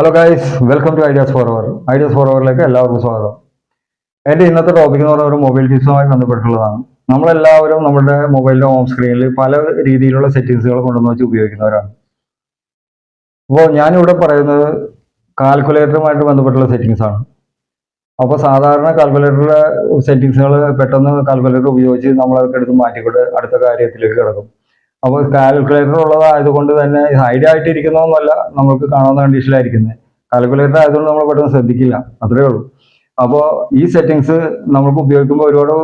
Hello guys welcome to ideas for hour ideas for അവറിലേക്ക് എല്ലാവർക്കും സ്വാഗതം. എന്റെ ഇന്നത്തെ ടോപ്പിക് എന്ന് പറയുന്നത് ഒരു മൊബൈൽ ടിപ്സുമായി ബന്ധപ്പെട്ടുള്ളതാണ് നമ്മളെല്ലാവരും നമ്മുടെ മൊബൈലിന്റെ ഹോം സ്ക്രീനിൽ പല രീതിയിലുള്ള സെറ്റിങ്സുകൾ കൊണ്ടുവന്ന് വെച്ച് ഉപയോഗിക്കുന്നവരാണ്. അപ്പോൾ ഞാനിവിടെ പറയുന്നത് കാൽക്കുലേറ്ററുമായിട്ട് ബന്ധപ്പെട്ടുള്ള സെറ്റിങ്സ് ആണ്. അപ്പോൾ സാധാരണ കാൽക്കുലേറ്ററിലെ സെറ്റിങ്സുകൾ പെട്ടെന്ന് കാൽക്കുലേറ്റർ ഉപയോഗിച്ച് നമ്മളതൊക്കെ എടുത്ത് മാറ്റിക്കൊണ്ട് അടുത്ത കാര്യത്തിലേക്ക് കിടക്കും. അപ്പോൾ കാൽക്കുലേറ്റർ ഉള്ളതായതുകൊണ്ട് തന്നെ ഹൈഡ് ആയിട്ടിരിക്കുന്നതൊന്നുമല്ല നമുക്ക് കാണാവുന്ന കണ്ടീഷനിലായിരിക്കുന്നത് കാൽക്കുലേറ്റർ ആയതുകൊണ്ട് നമ്മൾ പെട്ടെന്ന് ശ്രദ്ധിക്കില്ല അത്രേ ഉള്ളൂ. അപ്പോൾ ഈ സെറ്റിങ്സ് നമ്മൾക്ക് ഉപയോഗിക്കുമ്പോൾ ഒരുപാട്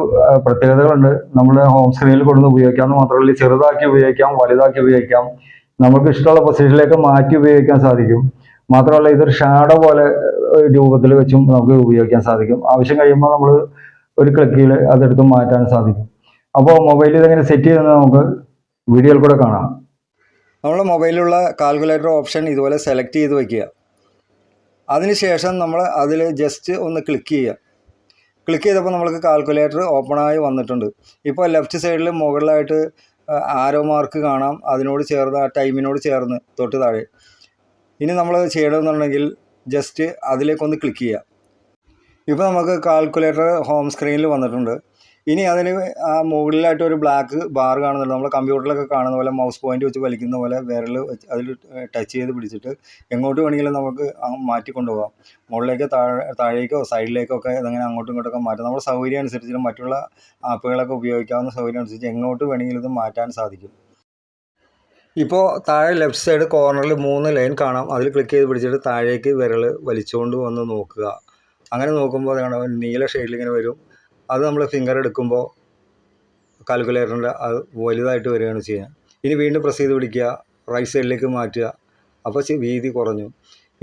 പ്രത്യേകതകളുണ്ട്. നമ്മൾ ഹോം സ്ക്രീനിൽ കൊണ്ടുവന്ന് ഉപയോഗിക്കാം. എന്ന് മാത്രമല്ല ചെറുതാക്കി ഉപയോഗിക്കാം വലുതാക്കി ഉപയോഗിക്കാം. നമുക്ക് ഇഷ്ടമുള്ള പൊസിഷനിലേക്ക് മാറ്റി ഉപയോഗിക്കാൻ സാധിക്കും. മാത്രമല്ല ഇതൊരു ഷാഡോ പോലെ രൂപത്തിൽ വെച്ചും നമുക്ക് ഉപയോഗിക്കാൻ സാധിക്കും. ആവശ്യം കഴിയുമ്പോൾ നമ്മൾ ഒരു ക്ലിക്കിൽ അതെടുത്ത് മാറ്റാൻ സാധിക്കും. അപ്പോൾ മൊബൈലിൽ ഇതെങ്ങനെ സെറ്റ് ചെയ്യുന്നത് നമുക്ക് വീഡിയോയിൽ കൂടെ കാണാം. നമ്മുടെ മൊബൈലിലുള്ള കാൽക്കുലേറ്റർ ഓപ്ഷൻ ഇതുപോലെ സെലക്ട് ചെയ്ത് വയ്ക്കുക അതിനുശേഷം നമ്മൾ അതിൽ ജസ്റ്റ് ഒന്ന് ക്ലിക്ക് ചെയ്യുക. ക്ലിക്ക് ചെയ്തപ്പോൾ നമ്മൾക്ക് കാൽക്കുലേറ്റർ ഓപ്പണായി വന്നിട്ടുണ്ട്. ഇപ്പോൾ ലെഫ്റ്റ് സൈഡിൽ മുകളിലായിട്ട് ആരോ മാർക്ക് കാണാം. അതിനോട് ചേർന്ന് ആ ടൈമിനോട് ചേർന്ന് തൊട്ട് താഴെ. ഇനി നമ്മൾ ചെയ്യണമെന്നുണ്ടെങ്കിൽ ജസ്റ്റ് അതിലേക്കൊന്ന് ക്ലിക്ക് ചെയ്യുക. ഇപ്പോൾ നമുക്ക് കാൽക്കുലേറ്റർ ഹോം സ്ക്രീനിൽ വന്നിട്ടുണ്ട്. ഇനി അതിന് ആ മുകളിലായിട്ട് ഒരു ബ്ലാക്ക് ബാർ കാണുന്നുണ്ട്. നമ്മൾ കമ്പ്യൂട്ടറിലൊക്കെ കാണുന്ന പോലെ മൗസ് പോയിന്റ് വെച്ച് വലിക്കുന്ന പോലെ വിരൽ അതിൽ ടച്ച് ചെയ്ത് പിടിച്ചിട്ട് എങ്ങോട്ട് വേണമെങ്കിലും നമുക്ക് അങ്ങ് മാറ്റി കൊണ്ടുപോകാം. മുകളിലേക്ക് താഴെ താഴേക്കോ സൈഡിലേക്കോ ഒക്കെ ഇതങ്ങനെ അങ്ങോട്ടും ഇങ്ങോട്ടൊക്കെ മാറ്റാം. നമ്മുടെ സൗകര്യം അനുസരിച്ചിട്ട് മറ്റുള്ള ആപ്പുകളൊക്കെ ഉപയോഗിക്കാവുന്ന സൗകര്യം അനുസരിച്ച് എങ്ങോട്ട് വേണമെങ്കിലും ഇത് മാറ്റാൻ സാധിക്കും. ഇപ്പോൾ താഴെ ലെഫ്റ്റ് സൈഡ് കോർണറിൽ മൂന്ന് ലൈൻ കാണാം. അതിൽ ക്ലിക്ക് ചെയ്ത് പിടിച്ചിട്ട് താഴേക്ക് വിരൽ വലിച്ചുകൊണ്ട് വന്ന് നോക്കുക. അങ്ങനെ നോക്കുമ്പോൾ നീല ഷെയ്ഡിൽ ഇങ്ങനെ വരും. അത് നമ്മൾ ഫിംഗർ എടുക്കുമ്പോൾ കാൽക്കുലേറ്ററിന്റെ അത് വലുതായിട്ട് വരികയാണ് ചെയ്യുക. ഇനി വീണ്ടും പ്രസ് ചെയ്ത് പിടിക്കുക റൈറ്റ് സൈഡിലേക്ക് മാറ്റുക. അപ്പോൾ വീതി കുറഞ്ഞു.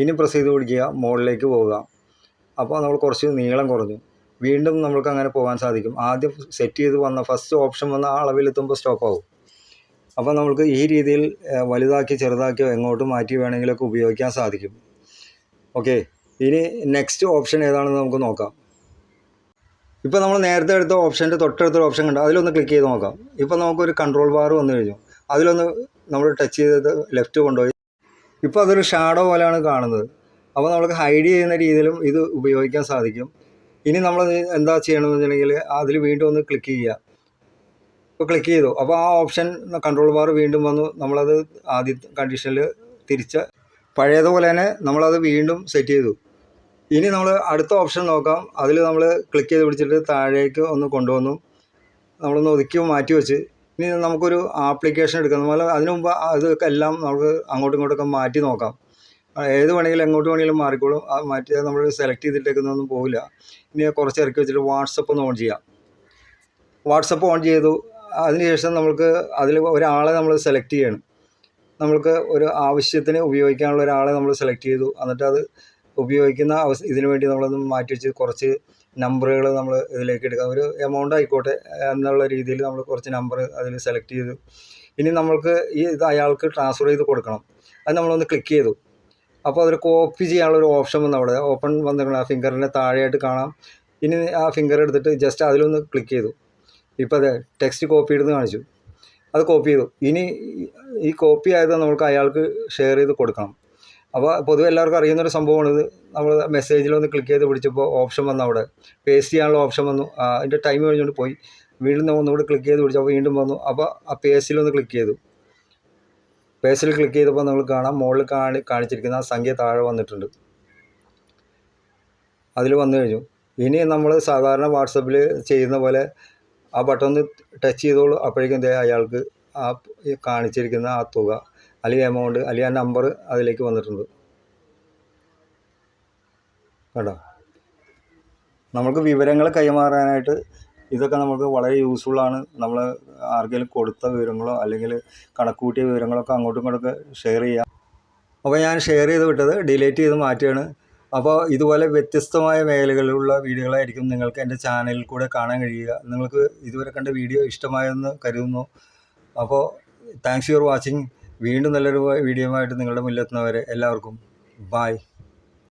ഇനി പ്രസ് ചെയ്ത് പിടിക്കുക മുകളിലേക്ക് പോവുക. അപ്പോൾ നമ്മൾ കുറച്ച് നീളം കുറഞ്ഞു. വീണ്ടും നമ്മൾക്ക് അങ്ങനെ പോകാൻ സാധിക്കും. ആദ്യം സെറ്റ് ചെയ്ത് വന്ന ഫസ്റ്റ് ഓപ്ഷൻ വന്ന ആ അളവിലെത്തുമ്പോൾ സ്റ്റോപ്പ് ആവും. അപ്പോൾ നമുക്ക് ഈ രീതിയിൽ വലുതാക്കി ചെറുതാക്കിയോ എങ്ങോട്ട് മാറ്റി വേണമെങ്കിലൊക്കെ ഉപയോഗിക്കാൻ സാധിക്കും. ഓക്കെ ഇനി നെക്സ്റ്റ് ഓപ്ഷൻ ഏതാണെന്ന് നമുക്ക് നോക്കാം. ഇപ്പോൾ നമ്മൾ നേരത്തെ എടുത്ത ഓപ്ഷന്റെ തൊട്ടടുത്തൊരു ഓപ്ഷൻ കണ്ടു? അതിലൊന്ന് ക്ലിക്ക് ചെയ്ത് നോക്കാം. ഇപ്പോൾ നമുക്കൊരു കൺട്രോൾ ബാർ വന്നു കഴിഞ്ഞു. അതിലൊന്ന് നമ്മൾ ടച്ച് ചെയ്തത് ലെഫ്റ്റ് കൊണ്ടുപോയി. ഇപ്പോൾ അതൊരു ഷാഡോ പോലെയാണ് കാണുന്നത്. അപ്പോൾ നമുക്ക് ഹൈഡ് ചെയ്യുന്ന രീതിയിലും ഇത് ഉപയോഗിക്കാൻ സാധിക്കും. ഇനി നമ്മൾ എന്താ ചെയ്യണമെന്ന് വെച്ചിട്ടുണ്ടെങ്കിൽ അതിൽ വീണ്ടും ഒന്ന് ക്ലിക്ക് ചെയ്യുക. ഇപ്പോൾ ക്ലിക്ക് ചെയ്തു. അപ്പോൾ ആ ഓപ്ഷൻ കൺട്രോൾ ബാർ വീണ്ടും വന്നു. നമ്മളത് ആദ്യ കണ്ടീഷനിൽ തിരിച്ച പഴയതുപോലെ തന്നെ നമ്മളത് വീണ്ടും സെറ്റ് ചെയ്തു. ഇനി നമ്മൾ അടുത്ത ഓപ്ഷൻ നോക്കാം. അതിൽ നമ്മൾ ക്ലിക്ക് ചെയ്ത് പിടിച്ചിട്ട് താഴേക്ക് ഒന്ന് കൊണ്ടുവന്നു. നമ്മളൊന്ന് ഒതുക്കി മാറ്റി വെച്ച്. ഇനി നമുക്കൊരു ആപ്ലിക്കേഷൻ എടുക്കാം. നമ്മൾ അതിനു മുമ്പ് അതൊക്കെ എല്ലാം നമുക്ക് അങ്ങോട്ടും ഇങ്ങോട്ടൊക്കെ മാറ്റി നോക്കാം. ഏത് വേണമെങ്കിലും എങ്ങോട്ട് വേണമെങ്കിലും മാറിക്കോളും. അത് മാറ്റി നമ്മൾ സെലക്ട് ചെയ്തിട്ടേക്കുന്നൊന്നും പോവില്ല. ഇനി കുറച്ച് ഇറക്കി വെച്ചിട്ട് വാട്സപ്പ് ഒന്ന് ഓൺ ചെയ്യാം. വാട്സപ്പ് ഓൺ ചെയ്തു. അതിനുശേഷം നമുക്ക് അതിൽ ഒരാളെ നമ്മൾ സെലക്ട് ചെയ്യണം. നമ്മൾക്ക് ഒരു ആവശ്യത്തിന് ഉപയോഗിക്കാനുള്ള ഒരാളെ നമ്മൾ സെലക്ട് ചെയ്തു. എന്നിട്ട് അത് ഉപയോഗിക്കുന്ന അവസ് ഇതിനു വേണ്ടി നമ്മളൊന്ന് മാറ്റി വെച്ച് കുറച്ച് നമ്പറുകൾ നമ്മൾ ഇതിലേക്ക് എടുക്കാം. ഒരു എമൗണ്ട് ആയിക്കോട്ടെ എന്നുള്ള രീതിയിൽ നമ്മൾ കുറച്ച് നമ്പർ അതിൽ സെലക്ട് ചെയ്തു. ഇനി നമ്മൾക്ക് ഈ ഇത് അയാൾക്ക് ട്രാൻസ്ഫർ ചെയ്ത് കൊടുക്കണം. അത് നമ്മളൊന്ന് ക്ലിക്ക് ചെയ്തു. അപ്പോൾ അതൊരു കോപ്പി ചെയ്യാനുള്ള ഒരു ഓപ്ഷൻ വന്നു അവിടെ. ഓപ്പൺ വന്നിട്ടുണ്ട്. ആ ഫിംഗറിന്റെ താഴെയായിട്ട് കാണാം. ഇനി ആ ഫിംഗർ എടുത്തിട്ട് ജസ്റ്റ് അതിലൊന്ന് ക്ലിക്ക് ചെയ്തു. ഇപ്പോൾ അതെ ടെക്സ്റ്റ് കോപ്പി ചെയ്തെന്ന് കാണിച്ചു. അത് കോപ്പി ചെയ്തു. ഇനി ഈ കോപ്പി ആയത് നമുക്ക് അയാൾക്ക് ഷെയർ ചെയ്ത് കൊടുക്കണം. അപ്പോൾ പൊതുവെ എല്ലാവർക്കും അറിയുന്നൊരു സംഭവമാണിത് നമ്മൾ മെസ്സേജിലൊന്ന് ക്ലിക്ക് ചെയ്ത് പിടിച്ചപ്പോൾ ഓപ്ഷൻ വന്നു അവിടെ. പേസ്റ്റ് ചെയ്യാനുള്ള ഓപ്ഷൻ വന്നു. അതിന്റെ ടൈം കഴിഞ്ഞുകൊണ്ട് പോയി. വീണ്ടും നമ്മൾ ഒന്നുകൂടി ക്ലിക്ക് ചെയ്ത് പിടിച്ചപ്പോൾ വീണ്ടും വന്നു. അപ്പോൾ ആ പേസ്റ്റിൽ ഒന്ന് ക്ലിക്ക് ചെയ്തു. പേസ്റ്റിൽ ക്ലിക്ക് ചെയ്തപ്പോൾ നമ്മൾ കാണാം മുകളിൽ കാണി കാണിച്ചിരിക്കുന്ന ആ സംഖ്യ താഴെ വന്നിട്ടുണ്ട്. അതിൽ വന്നു കഴിഞ്ഞു. ഇനി നമ്മൾ സാധാരണ വാട്സപ്പിൽ ചെയ്യുന്ന പോലെ ആ ബട്ടൺ ഒന്ന് ടച്ച് ചെയ്തോളൂ. അപ്പോഴേക്കും അയാൾക്ക് ആ കാണിച്ചിരിക്കുന്ന ആ തുക അല്ലെങ്കിൽ എമൗണ്ട് ആ നമ്പർ അതിലേക്ക് വന്നിട്ടുണ്ട്. കേട്ടോ നമുക്ക് വിവരങ്ങൾ കൈമാറാനായിട്ട് ഇതൊക്കെ നമുക്ക് വളരെ യൂസ്ഫുള്ളാണ് നമ്മൾ ആർക്കെങ്കിലും കൊടുത്ത വിവരങ്ങളോ അല്ലെങ്കിൽ കണക്കൂട്ടിയ വിവരങ്ങളൊക്കെ അങ്ങോട്ടും ഇങ്ങോട്ടൊക്കെ ഷെയർ ചെയ്യാം. അപ്പോൾ ഞാൻ ഷെയർ ചെയ്ത് വിട്ടത് ഡിലീറ്റ് ചെയ്ത് മാറ്റിയാണ്. അപ്പോൾ ഇതുപോലെ വ്യത്യസ്തമായ മേഖലകളിലുള്ള വീഡിയോകളായിരിക്കും നിങ്ങൾക്ക് എന്റെ ചാനലിൽ കൂടെ കാണാൻ കഴിയുക. നിങ്ങൾക്ക് ഇതുവരെ കണ്ട വീഡിയോ ഇഷ്ടമായെന്ന് കരുതുന്നു. അപ്പോൾ താങ്ക്സ് ഫോർ വാച്ചിങ് വീണ്ടും നല്ലൊരു വീഡിയോ ആയിട്ട് നിങ്ങളുടെ മുന്നിലെത്തുന്നവരെ എല്ലാവർക്കും ബായ്